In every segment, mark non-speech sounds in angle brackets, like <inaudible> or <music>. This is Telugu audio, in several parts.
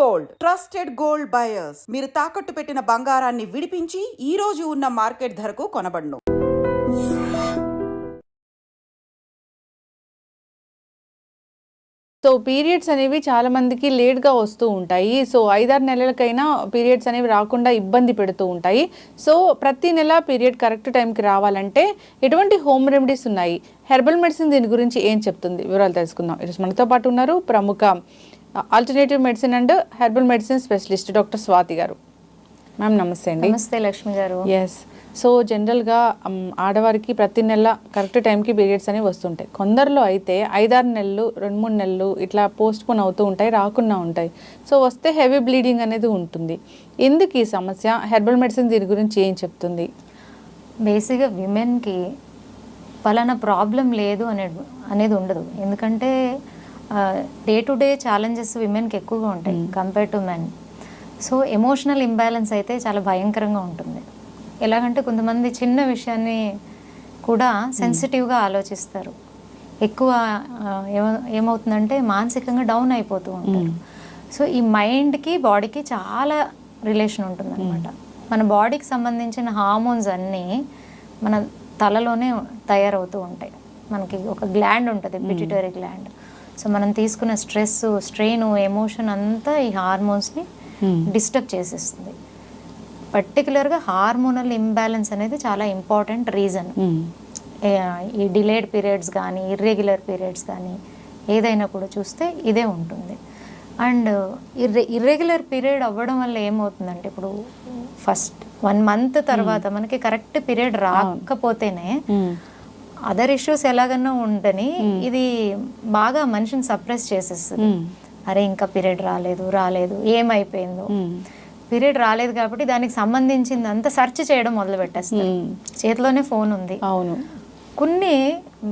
గోల్డ్. Trusted gold buyers. మీరు తాకట్టు పెట్టిన బంగారాన్ని విడిపించి ఈ రోజు ఉన్న మార్కెట్ ధరకు కొనబడును. సో పీరియడ్స్ అనేవి చాలా మందికి లేట్గా వస్తూ ఉంటాయి. సో ఐదారు నెలలకైనా పీరియడ్స్ అనేవి రాకుండా ఇబ్బంది పెడుతూ ఉంటాయి. సో ప్రతి నెల పీరియడ్ కరెక్ట్ టైంకి రావాలంటే ఎటువంటి హోమ్ రెమెడీస్ ఉన్నాయి? హెర్బల్ మెడిసిన్ దీని గురించి ఏం చెప్తుంది? వివరాలు తెలుసుకుందాం. ఈరోజు మనతో పాటు ఉన్నారు ప్రముఖ alternative medicine and herbal medicine specialist doctor Swathi garu. Ma'am నమస్తే అండి. నమస్తే లక్ష్మి గారు. ఎస్ సో జనరల్గా ఆడవారికి ప్రతి నెల కరెక్ట్ టైంకి పీరియడ్స్ అనేవి వస్తుంటాయి. కొందరిలో అయితే ఐదారు నెలలు రెండు మూడు నెలలు ఇట్లా పోస్ట్ పోన్ అవుతూ ఉంటాయి రాకుండా ఉంటాయి. సో వస్తే హెవీ బ్లీడింగ్ అనేది ఉంటుంది. ఎందుకు ఈ సమస్య? హెర్బల్ మెడిసిన్ దీని గురించి ఏం చెప్తుంది? బేసిక్గా విమెన్కి పలానా ప్రాబ్లం లేదు అనేది అనేది ఉండదు. ఎందుకంటే డే టు డే ఛాలెంజెస్ విమెన్కి ఎక్కువగా ఉంటాయి compare to men so emotional imbalance అయితే చాలా భయంకరంగా ఉంటుంది. ఎలాగంటే కొంతమంది చిన్న విషయాన్ని కూడా సెన్సిటివ్గా ఆలోచిస్తారు. ఎక్కువ ఏమవుతుందంటే మానసికంగా డౌన్ అయిపోతూ ఉంటారు. సో ఈ మైండ్కి బాడీకి చాలా రిలేషన్ ఉంటుంది అనమాట మన బాడీకి సంబంధించిన హార్మోన్స్ అన్నీ మన తలలోనే తయారవుతూ ఉంటాయి. మనకి ఒక గ్లాండ్ ఉంటుంది పిట్యూటరీ గ్లాండ్ సో మనం తీసుకున్న స్ట్రెస్ స్ట్రెయిన్ ఎమోషన్ అంతా ఈ హార్మోన్స్ని డిస్టర్బ్ చేసేస్తుంది. పర్టికులర్గా హార్మోనల్ ఇంబ్యాలెన్స్ అనేది చాలా ఇంపార్టెంట్ రీజన్. మ్, ఈ డిలేడ్ పీరియడ్స్ కానీ ఇర్రెగ్యులర్ పీరియడ్స్ కానీ ఏదైనా కూడా చూస్తే ఇదే ఉంటుంది. అండ్ ఇర్రె ఇర్రెగ్యులర్ పీరియడ్ అవ్వడం వల్ల ఏమవుతుందంటే ఇప్పుడు ఫస్ట్ వన్ మంత్ తర్వాత మనకి కరెక్ట్ పీరియడ్ రాకపోతేనే అదర్ ఇష్యూస్ ఎలాగన్నా ఉండని ఇది బాగా మనిషిని సప్రెస్ చేసేస్తుంది. మ్, అరే ఇంకా పీరియడ్ రాలేదు రాలేదు ఏమైపోయిందో. పీరియడ్ రాలేదు కాబట్టి దానికి సంబంధించింది అంతా సెర్చ్ చేయడం మొదలు పెట్టేస్తారు మ్. చేతిలోనే ఫోన్ ఉంది. అవును. కొన్ని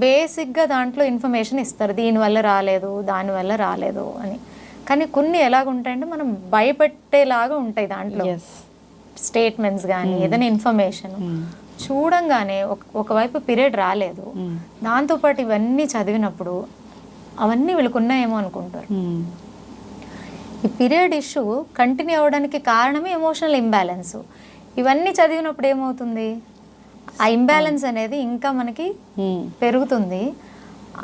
బేసిక్గా దాంట్లో ఇన్ఫర్మేషన్ ఇస్తారు. దీనివల్ల రాలేదు దానివల్ల రాలేదు అని. కానీ కొన్ని ఎలాగుంటాయంటే మనం భయపెట్టేలాగా ఉంటాయి దాంట్లో. స్టేట్మెంట్స్ కానీ ఏదైనా ఇన్ఫర్మేషన్ చూడంగానే ఒక ఒకవైపు పీరియడ్ రాలేదు. దాంతోపాటు ఇవన్నీ చదివినప్పుడు అవన్నీ వీళ్ళకున్నాయేమో అనుకుంటారు. ఈ పీరియడ్ ఇష్యూ కంటిన్యూ అవ్వడానికి కారణమే ఎమోషనల్ ఇంబ్యాలెన్స్. ఇవన్నీ చదివినప్పుడు ఏమవుతుంది? ఆ ఇంబ్యాలెన్స్ అనేది ఇంకా మనకి పెరుగుతుంది.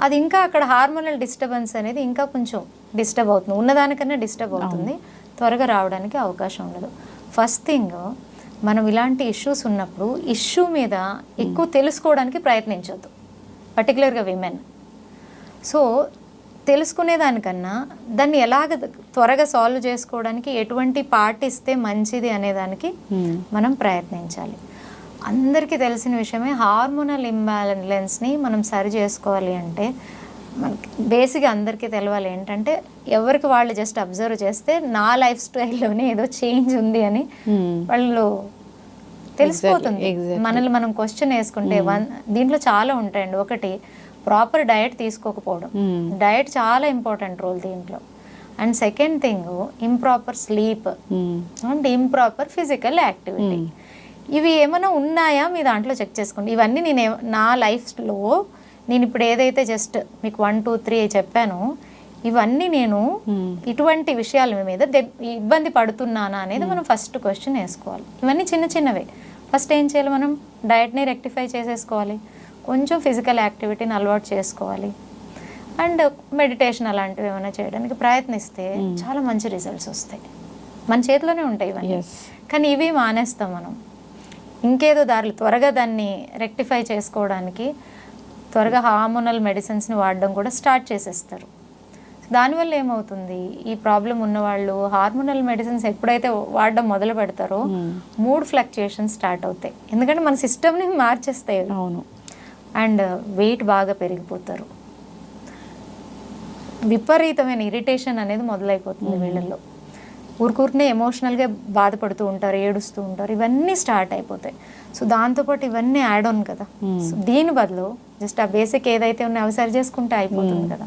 అది ఇంకా అక్కడ హార్మోనల్ డిస్టర్బెన్స్ అనేది ఇంకా కొంచెం డిస్టర్బ్ అవుతుంది. ఉన్నదానికన్నా డిస్టర్బ్ అవుతుంది. త్వరగా రావడానికి అవకాశం ఉండదు. ఫస్ట్ థింగ్ మనం ఇలాంటి ఇష్యూస్ ఉన్నప్పుడు ఇష్యూ మీద ఎక్కువ తెలుసుకోవడానికి ప్రయత్నించొద్దు పర్టికులర్గా విమెన్ సో తెలుసుకునే దానికన్నా దాన్ని ఎలాగ త్వరగా సాల్వ్ చేసుకోవడానికి ఎటువంటి పాటిస్తే మంచిది అనేదానికి మనం ప్రయత్నించాలి. అందరికీ తెలిసిన విషయమే హార్మోనల్ ఇంబ్యాలెన్స్ని మనం సరి చేసుకోవాలి అంటే మనకి బేసిక్గా అందరికీ తెలవాలి ఏంటంటే ఎవరికి వాళ్ళు జస్ట్ అబ్జర్వ్ చేస్తే నా లైఫ్ స్టైల్లోనే ఏదో చేంజ్ ఉంది అని వాళ్ళు తెలిసిపోతుంది. మనల్ని మనం క్వశ్చన్ వేసుకుంటే వన్ దీంట్లో చాలా ఉంటాయండి. ఒకటి ప్రాపర్ డయట్ తీసుకోకపోవడం. డయట్ చాలా ఇంపార్టెంట్ రోల్ దీంట్లో. And second thing improper sleep and improper physical activity ఇవి ఏమైనా ఉన్నాయా? మీ దాంట్లో చెక్ చేసుకోండి. ఇవన్నీ నేను నా లైఫ్లో నేను ఇప్పుడు ఏదైతే జస్ట్ మీకు వన్ టూ త్రీ చెప్పానో ఇవన్నీ నేను ఇటువంటి విషయాల మీద ఇబ్బంది పడుతున్నానా అనేది మనం ఫస్ట్ క్వశ్చన్ వేసుకోవాలి. ఇవన్నీ చిన్న చిన్నవే. ఫస్ట్ ఏం చేయాలి మనం? డయట్ని రెక్టిఫై చేసేసుకోవాలి. కొంచెం ఫిజికల్ యాక్టివిటీని అలవాటు చేసుకోవాలి. అండ్ మెడిటేషన్ అలాంటివి ఏమైనా చేయడానికి ప్రయత్నిస్తే చాలా మంచి రిజల్ట్స్ వస్తాయి. మన చేతిలోనే ఉంటాయి ఇవన్నీ. కానీ ఇవి మానేస్తాం మనం. ఇంకేదో దారులు త్వరగా దాన్ని రెక్టిఫై చేసుకోవడానికి త్వరగా హార్మోనల్ మెడిసిన్స్ని వాడడం కూడా స్టార్ట్ చేసేస్తారు. దానివల్ల ఏమవుతుంది? ఈ ప్రాబ్లం ఉన్నవాళ్ళు హార్మోనల్ మెడిసిన్స్ ఎప్పుడైతే వాడడం మొదలు పెడతారో మూడ్ ఫ్లక్చుయేషన్ స్టార్ట్ అవుతాయి. ఎందుకంటే మన సిస్టమ్ని మార్చేస్తాయి అవి. అవును. అండ్ వెయిట్ బాగా పెరిగిపోతారు. విపరీతమైన ఇరిటేషన్ అనేది మొదలైపోతుంది వీళ్ళల్లో. ఊరికూరినే ఎమోషనల్గా బాధపడుతూ ఉంటారు ఏడుస్తూ ఉంటారు ఇవన్నీ స్టార్ట్ అయిపోతాయి. సో దాంతోపాటు ఇవన్నీ యాడ్ ఆన్ కదా. సో దీని బదులు జస్ట్ ఆ బేసిక్ ఏదైతే ఉన్నాయో అవి సరి చేసుకుంటే అయిపోతుంది కదా.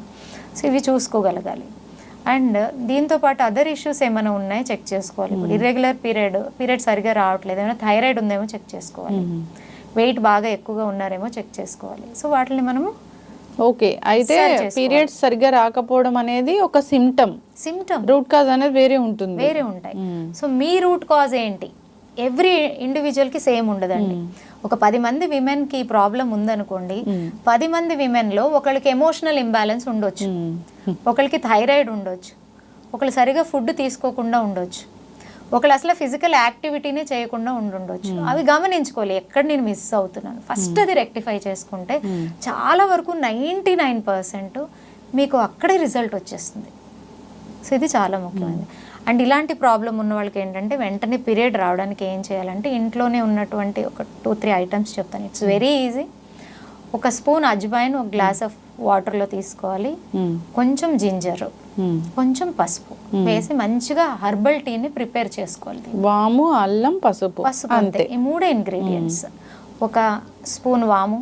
సో ఇవి చూసుకోగలగాలి. అండ్ దీంతో పాటు అదర్ ఇష్యూస్ ఏమైనా ఉన్నాయో చెక్ చేసుకోవాలి. ఇప్పుడు ఇర్రెగ్యులర్ పీరియడ్ పీరియడ్ సరిగా రావట్లేదు. ఏమైనా థైరాయిడ్ ఉందేమో చెక్ చేసుకోవాలి. వెయిట్ బాగా ఎక్కువగా ఉన్నారేమో చెక్ చేసుకోవాలి. సో వాటిని మనము ఓకే. అయితే. పీరియడ్స్ సరిగ్గా రాకపోవడం అనేది ఒక సిమ్టమ్ సిమ్టమ్ రూట్ కాజ్ అనేది వేరే ఉంటుంది. వేరే ఉంటాయి. సో మీ రూట్ కాజ్ ఏంటి? ఎవ్రీ ఇండివిజువల్కి సేమ్ ఉండదండి. ఒక పది మంది విమెన్కి ప్రాబ్లం ఉందనుకోండి పది మంది విమెన్లో ఒకళ్ళకి ఎమోషనల్ ఇంబ్యాలెన్స్ ఉండొచ్చు. ఒకళ్ళకి థైరాయిడ్ ఉండొచ్చు. ఒకళ్ళు సరిగా ఫుడ్ తీసుకోకుండా ఉండొచ్చు. ఒకళ్ళు అసలు ఫిజికల్ యాక్టివిటీనే చేయకుండా ఉండుండొచ్చు. అవి గమనించుకోవాలి. ఎక్కడ నేను మిస్ అవుతున్నాను? ఫస్ట్ అది రెక్టిఫై చేసుకుంటే చాలా వరకు నైంటీ నైన్ పర్సెంట్ మీకు అక్కడే రిజల్ట్ వచ్చేస్తుంది. సో ఇది చాలా ముఖ్యమైనది. అండ్ ఇలాంటి ప్రాబ్లం ఉన్న వాళ్ళకి ఏంటంటే వెంటనే పీరియడ్ రావడానికి ఏం చేయాలంటే ఇంట్లోనే ఉన్నటువంటి ఒక టూ త్రీ ఐటమ్స్ చెప్తాను. ఇట్స్ వెరీ ఈజీ ఒక స్పూన్ అజ్వాయిన్ ఒక గ్లాస్ ఆఫ్ వాటర్లో తీసుకోవాలి. కొంచెం జింజర్. కొంచెం పసుపు. వేసి మంచిగా హర్బల్ టీని ప్రిపేర్ చేసుకోవాలి. వాము అల్లం పసుపు. పసుపు అంతే. ఈ మూడే ఇంగ్రీడియంట్స్. ఒక స్పూన్ వాము.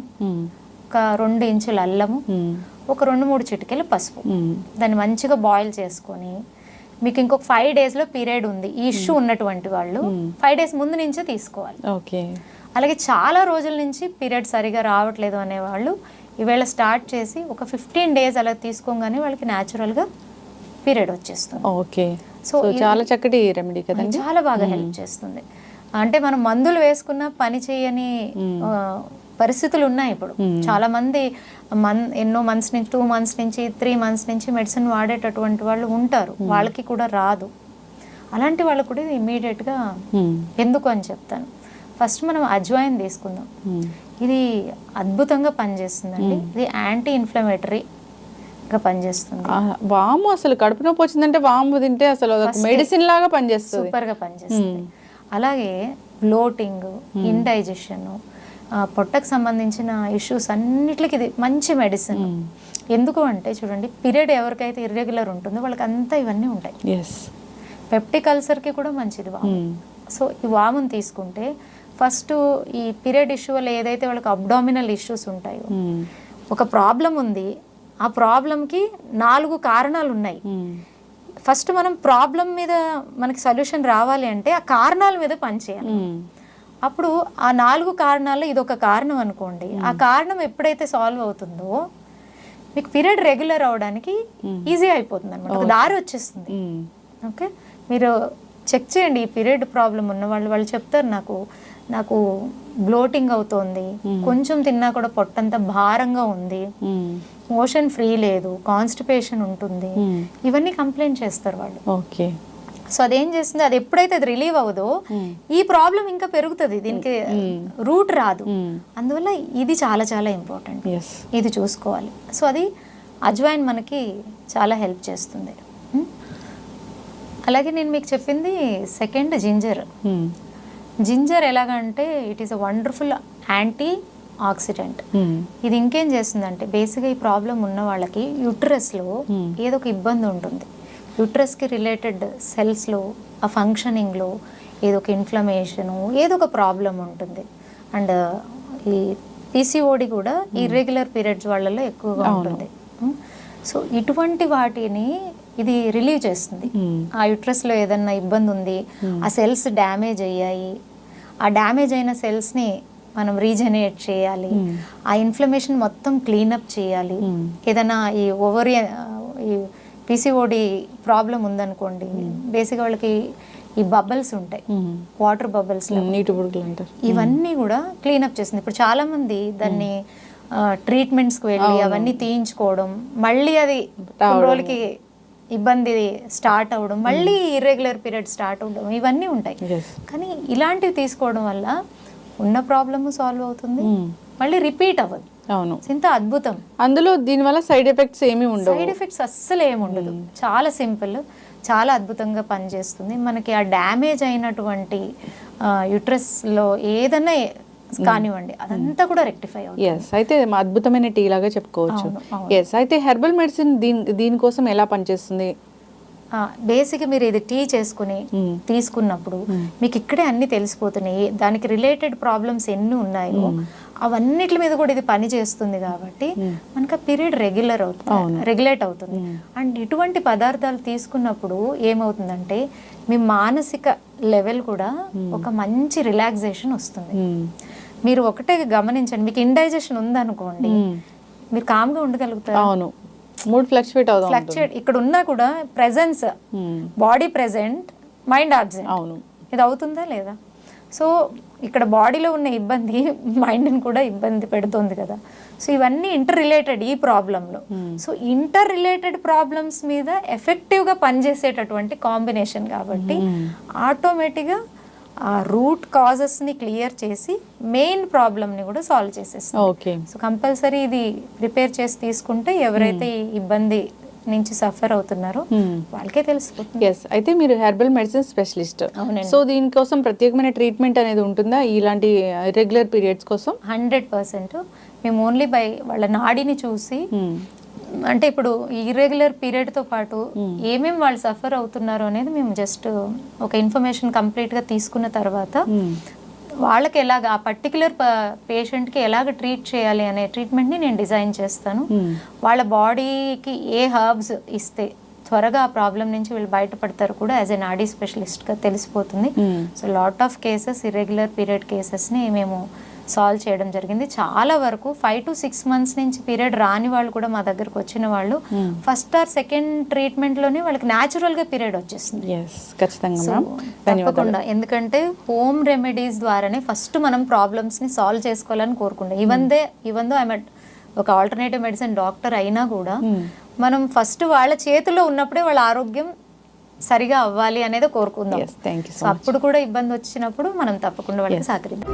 ఒక రెండు ఇంచుల అల్లము. ఒక రెండు మూడు చిటికెలు పసుపు. దాన్ని మంచిగా బాయిల్ చేసుకొని మీకు ఇంకొక ఫైవ్ డేస్లో పీరియడ్ ఉంది. ఈ ఇష్యూ ఉన్నటువంటి వాళ్ళు ఫైవ్ డేస్ ముందు నుంచే తీసుకోవాలి. ఓకే. అలాగే చాలా రోజుల నుంచి పీరియడ్ సరిగా రావట్లేదు అనేవాళ్ళు ఈవేళ స్టార్ట్ చేసి ఒక ఫిఫ్టీన్ డేస్ అలా తీసుకోగానే వాళ్ళకి న్యాచురల్గా పీరియడ్ వచ్చేస్తుంది. ఓకే. సో చాలా చక్కటి రెమెడీ కదండి? చాలా బాగా హెల్ప్ చేస్తుంది. అంటే మనం మందులు వేసుకున్న పని చేయని పరిస్థితులు ఉన్నాయి ఇప్పుడు. చాలా మంది మన్ ఎన్నో మంత్స్ నుంచి టూ మంత్స్ నుంచి త్రీ మంత్స్ నుంచి మెడిసిన్ వాడేటటువంటి వాళ్ళు ఉంటారు. వాళ్ళకి కూడా రాదు. అలాంటి వాళ్ళు కూడా ఇది ఇమీడియట్గా. ఎందుకు అని చెప్తాను. ఫస్ట్ మనం అజ్వాయిన్ తీసుకుందాం. ఇది అద్భుతంగా పనిచేస్తుందండి. ఇది యాంటీ ఇన్ఫ్లమేటరీగా పనిచేస్తుంది. వాము అసలు కడుపు నొప్పి వచ్చిందంటే వాము తింటే అసలు మెడిసిన్ లాగా పనిచేస్తుంది. సూపర్గా పనిచేస్తుంది. అలాగే బ్లోటింగ్ ఇండైజెషన్ పొట్టకు సంబంధించిన ఇష్యూస్ అన్నిటికి ఇది మంచి మెడిసిన్ ఎందుకు అంటే చూడండి పీరియడ్ ఎవరికైతే ఇర్రెగ్యులర్ ఉంటుందో వాళ్ళకి అంతా ఇవన్నీ ఉంటాయి. పెప్టిక్ అల్సర్కి కూడా మంచిది వాము. సో ఈ వాముని తీసుకుంటే ఫస్ట్ ఈ పీరియడ్ ఇష్యూ వల్ల ఏదైతే వాళ్ళకి అబ్డామినల్ ఇష్యూస్ ఉంటాయో ఒక ప్రాబ్లం ఉంది ఆ ప్రాబ్లంకి నాలుగు కారణాలు ఉన్నాయి ఫస్ట్ మనం ప్రాబ్లం మీద మనకి సొల్యూషన్ రావాలి అంటే ఆ కారణాల మీద పనిచేయాలి అప్పుడు ఆ నాలుగు కారణాల్లో ఇది ఒక కారణం అనుకోండి. ఆ కారణం ఎప్పుడైతే సాల్వ్ అవుతుందో మీకు పీరియడ్ రెగ్యులర్ అవడానికి ఈజీ అయిపోతుంది అనమాట దారి వచ్చేస్తుంది. ఓకే? మీరు చెక్ చేయండి ఈ పీరియడ్ ప్రాబ్లం ఉన్న వాళ్ళు వాళ్ళు చెప్తారు నాకు నాకు బ్లోటింగ్ అవుతోంది. కొంచెం తిన్నా కూడా పొట్టంతా భారంగా ఉంది. మోషన్ ఫ్రీ లేదు కాన్స్టిపేషన్ ఉంటుంది. ఇవన్నీ కంప్లైంట్ చేస్తారు వాళ్ళు. ఓకే. సో అదేం చేస్తుంది? అది ఎప్పుడైతే అది రిలీవ్ అవ్వదో ఈ ప్రాబ్లం ఇంకా పెరుగుతుంది. దీనికి రూట్ రాదు. అందువల్ల ఇది చాలా చాలా ఇంపార్టెంట్. ఇది చూసుకోవాలి. సో అది అజ్వైన్ మనకి చాలా హెల్ప్ చేస్తుంది? అలాగే నేను మీకు చెప్పింది సెకండ్ జింజర్. జింజర్ ఎలాగంటే it is a wonderful antioxidant. ఇది ఇంకేం చేస్తుందంటే బేసిక్గా ఈ ప్రాబ్లం ఉన్న వాళ్ళకి యూట్రస్లో ఏదో ఒక ఇబ్బంది ఉంటుంది. యూట్రస్కి రిలేటెడ్ సెల్స్లో ఆ ఫంక్షనింగ్లో ఏదో ఒక ఇన్ఫ్లమేషను ఏదో ఒక ప్రాబ్లం ఉంటుంది. అండ్ ఈ పీసీఓడి కూడా ఇర్రెగ్యులర్ పీరియడ్స్ వాళ్ళలో ఎక్కువగా ఉంటుంది. సో ఇటువంటి వాటిని ఇది రిలీవ్ చేస్తుంది. ఆ యూట్రస్లో ఏదన్నా ఇబ్బంది ఉంది ఆ సెల్స్ డ్యామేజ్ అయ్యాయి ఆ డ్యామేజ్ అయిన సెల్స్ని మనం రీజనరేట్ చేయాలి. ఆ ఇన్ఫ్లమేషన్ మొత్తం క్లీనప్ చేయాలి. ఏదైనా ఈ ఓవరి ఈ పీసీఓడి ప్రాబ్లం ఉందనుకోండి బేసిక్గా వాళ్ళకి ఈ బబల్స్ ఉంటాయి. వాటర్ బబల్స్ నీటి బుడగలు ఇవన్నీ కూడా క్లీనప్ చేస్తుంది. ఇప్పుడు చాలా మంది దాన్ని ట్రీట్మెంట్స్కి వెళ్ళి అవన్నీ తీయించుకోవడం మళ్ళీ అది రోజులకి ఇబ్బంది స్టార్ట్ అవ్వడం మళ్ళీ ఇర్రెగ్యులర్ పీరియడ్ స్టార్ట్ అవ్వడం ఇవన్నీ ఉంటాయి. కానీ ఇలాంటివి తీసుకోవడం వల్ల ఉన్న ప్రాబ్లమ్ సాల్వ్ అవుతుంది. మళ్ళీ రిపీట్ అవ్వదు. అవును. ఇంత అద్భుతం. అందులో దీనివల్ల సైడ్ ఎఫెక్ట్స్ ఏమీ ఉండవు. సైడ్ ఎఫెక్ట్స్ అస్సలు ఏమి ఉండదు. చాలా సింపుల్ చాలా అద్భుతంగా పనిచేస్తుంది. మనకి ఆ డ్యామేజ్ అయినటువంటి యుట్రస్లో ఏదైనా కానివ్వండి అదంతా కూడా రెక్టిఫై అవుతుంది. ఎస్ అయితే అద్భుతమైన టీ లాగా చెప్పుకోవచ్చు. ఎస్ అయితే హెర్బల్ మెడిసిన్ దీని దీనికోసం ఎలా పనిచేస్తుంది? బేసిక్ మీరు ఇది టీ చేసుకుని మ్మ్. తీసుకున్నప్పుడు మీకు ఇక్కడే అన్ని తెలిసిపోతున్నాయి. దానికి రిలేటెడ్ ప్రాబ్లమ్స్ ఎన్ని ఉన్నాయో అవన్నిటి మీద కూడా ఇది పని చేస్తుంది కాబట్టి మనకి ఆ పీరియడ్ రెగ్యులర్ అవుతుంది రెగ్యులేట్ అవుతుంది. అండ్ ఇటువంటి పదార్థాలు తీసుకున్నప్పుడు ఏమవుతుందంటే మీ మానసిక లెవెల్ కూడా ఒక మంచి రిలాక్సేషన్ వస్తుంది. మీరు ఒకటే గమనించండి మీకు ఇండైజెషన్ ఉందనుకోండి మీరు కామ్గా ఉండగలుగుతారు? అవును. మూడ్ ఫ్లక్చువేట్ అవుతాం ఫ్లక్చుయేట్ ఇక్కడ ఉన్నా కూడా presence body present mind absent అవును. ఇది అవుతుందా లేదా? సో ఇక్కడ బాడీలో ఉన్న ఇబ్బంది <laughs> మైండ్ని కూడా ఇబ్బంది పెడుతుంది కదా. సో ఇవన్నీ ఇంటర్ రిలేటెడ్ ఈ ప్రాబ్లంలో సో ఇంటర్ రిలేటెడ్ ప్రాబ్లమ్స్ మీద ఎఫెక్టివ్గా పనిచేసేటటువంటి కాంబినేషన్ కాబట్టి ఆటోమేటిక్గా ఆ రూట్ కాజెస్ని క్లియర్ చేసి మెయిన్ ప్రాబ్లమ్ని కూడా సాల్వ్ చేసేస్తాం ఓకే సో కంపల్సరీ ఇది ప్రిపేర్ చేసి తీసుకుంటే ఎవరైతే ఈ ఇబ్బంది నుంచి సఫర్ అవుతున్నారో వాళ్ళకే తెలిసిపోతుంది. ఎస్ అయితే మీరు హెర్బల్ మెడిసిన్ స్పెషలిస్ట్. సో దీనికోసం ప్రత్యేకమైన ట్రీట్మెంట్ అనేది ఉంటుందా? ఇలాంటి రెగ్యులర్ పీరియడ్స్ కోసం? హండ్రెడ్ పర్సెంట్ మేము ఓన్లీ బై వాళ్ళ నాడిని చూసి అంటే ఇప్పుడు ఇర్రెగ్యులర్ పీరియడ్తో పాటు ఏమేమి వాళ్ళు సఫర్ అవుతున్నారు అనేది మేము జస్ట్ ఒక ఇన్ఫర్మేషన్ కంప్లీట్గా తీసుకున్న తర్వాత వాళ్ళకి ఎలాగ ఆ పర్టికులర్ పేషెంట్కి ఎలాగ ట్రీట్ చేయాలి అనే ట్రీట్మెంట్ని నేను డిజైన్ చేస్తాను. వాళ్ళ బాడీకి ఏ హర్బ్స్ ఇస్తే త్వరగా ఆ ప్రాబ్లం నుంచి వీళ్ళు బయటపడతారు కూడా యాజ్ ఎ నాడీ స్పెషలిస్ట్గా తెలిసిపోతుంది. So lot of cases irregular period కేసెస్ని మేము సాల్వ్ చేయడం జరిగింది. చాలా వరకు ఫైవ్ టు సిక్స్ మంత్స్ నుంచి పీరియడ్ రాని వాళ్ళు కూడా మా దగ్గరకు వచ్చిన వాళ్ళు ఫస్ట్ ఆర్ సెకండ్ ట్రీట్మెంట్లోనే వాళ్ళకి న్యాచురల్గా పీరియడ్ వచ్చేస్తుంది. ఖచ్చితంగా తప్పకుండా. ఎందుకంటే హోమ్ రెమెడీస్ ద్వారానే ఫస్ట్ మనం ప్రాబ్లమ్స్ని సాల్వ్ చేసుకోవాలని కోరుకుంటాం. Even they even though I'm ఒక ఆల్టర్నేటివ్ మెడిసిన్ డాక్టర్ అయినా కూడా మనం ఫస్ట్ వాళ్ళ చేతిలో ఉన్నప్పుడే వాళ్ళ ఆరోగ్యం సరిగా అవ్వాలి అనేది కోరుకుందాం. అప్పుడు కూడా ఇబ్బంది వచ్చినప్పుడు మనం తప్పకుండా వాళ్ళకి సహకరిద్దాం.